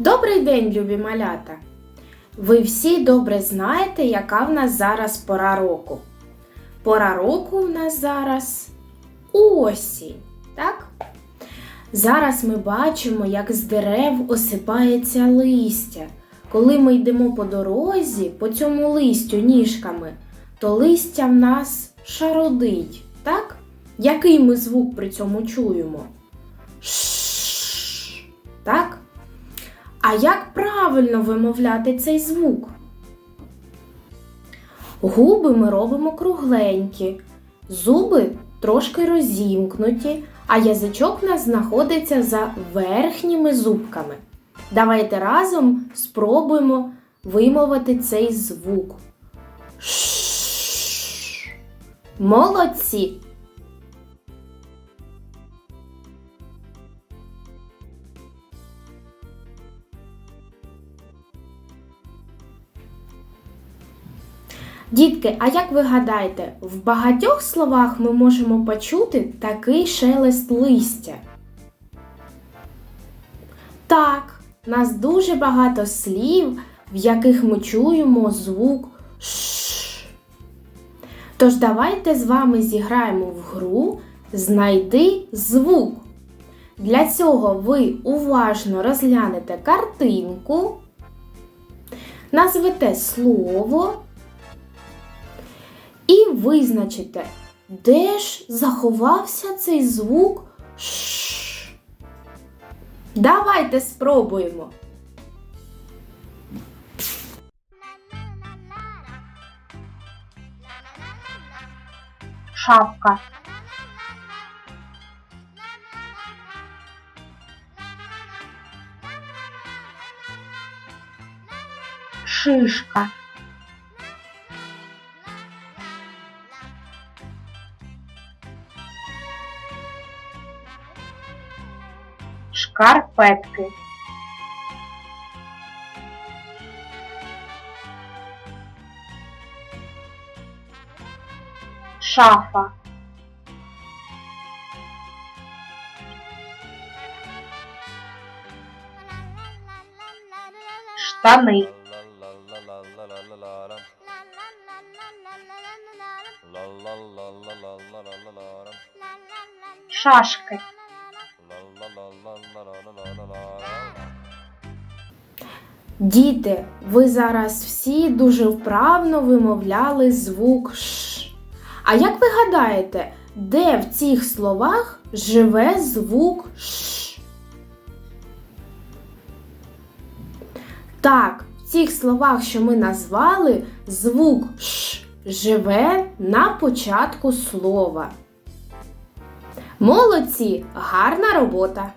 Добрий день, любі малята! Ви всі добре знаєте, яка в нас зараз пора року. Пора року в нас зараз осінь, так? Зараз ми бачимо, як з дерев осипається листя. Коли ми йдемо по дорозі, по цьому листю ніжками, то листя в нас шародить, так? Який ми звук при цьому чуємо? Ш. А як правильно вимовляти цей звук? Губи ми робимо кругленькі, зуби трошки розімкнуті, а язичок у нас знаходиться за верхніми зубками. Давайте разом спробуємо вимовити цей звук. Ш. Молодці! Дітки, а як ви гадаєте, в багатьох словах ми можемо почути такий шелест листя? Так, нас дуже багато слів, в яких ми чуємо звук Ш. Тож давайте з вами зіграємо в гру Знайди звук. Для цього ви уважно розглянете картинку, назвете слово і визначите, де ж заховався цей звук Ш. Давайте спробуємо. шапка, шишка, шкарпетки, шафа, штани, шашки, Діти, ви зараз всі дуже вправно вимовляли звук Ш. А як ви гадаєте, де в цих словах живе звук Ш? Так, в цих словах, що ми назвали, звук Ш живе на початку слова. Молодці! Гарна робота!